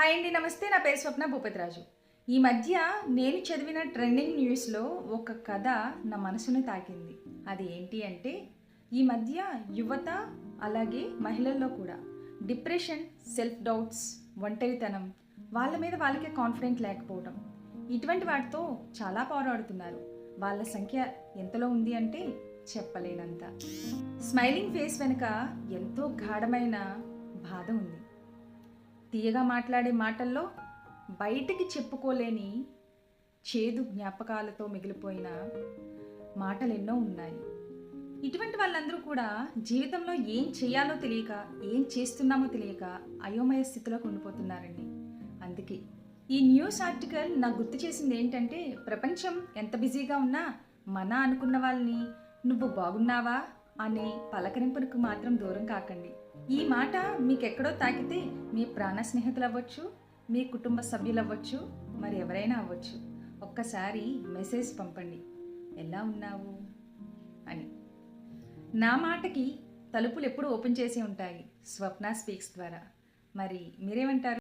Hi అండి నమస్తే. నా పేరు స్వప్న భూపతిరాజు. ఈ మధ్య నేను చదివిన ట్రెండింగ్ న్యూస్లో ఒక కథ నా మనసును తాకింది. అది ఏంటి అంటే ఈ మధ్య యువత అలాగే మహిళల్లో కూడా డిప్రెషన్ సెల్ఫ్ డౌట్స్ ఒంటరితనం వాళ్ళ మీద వాళ్ళకే కాన్ఫిడెంట్ లేకపోవడం ఇటువంటి వాటితో చాలా పోరాడుతున్నారు. వాళ్ళ సంఖ్య ఎంతలో ఉంది అంటే చెప్పలేనంత. స్మైలింగ్ ఫేస్ వెనుక ఎంతో గాఢమైన బాధ ఉంది తీయగా మాట్లాడే మాటల్లో బయటికి చెప్పుకోలేని చేదు జ్ఞాపకాలతో మిగిలిపోయిన మాటలు ఎన్నో ఉన్నాయి. ఇటువంటి వాళ్ళందరూ కూడా జీవితంలో ఏం చేయాలో తెలియక ఏం చేస్తున్నామో తెలియక అయోమయ స్థితిలో ఉండిపోతున్నారండి. అందుకే ఈ న్యూస్ ఆర్టికల్ నాకు గుర్తు చేసింది ఏంటంటే ప్రపంచం ఎంత బిజీగా ఉన్నా మన అనుకున్న వాళ్ళని నువ్వు బాగున్నావా అనే పలకరింపునకు మాత్రం దూరం కాకండి. ఈ మాట మీకు ఎక్కడో తాకితే మీ ప్రాణ స్నేహితులు అవ్వచ్చు మీ కుటుంబ సభ్యులు అవ్వచ్చు మరి ఎవరైనా అవ్వచ్చు. ఒక్కసారి మెసేజ్ పంపండి. ఎలా ఉన్నావు? అని. నా మాటకి తలుపులు ఎప్పుడు ఓపెన్ చేసి ఉంటాయి. స్వప్న స్పీక్స్ ద్వారా. మరి మీరేమంటారు?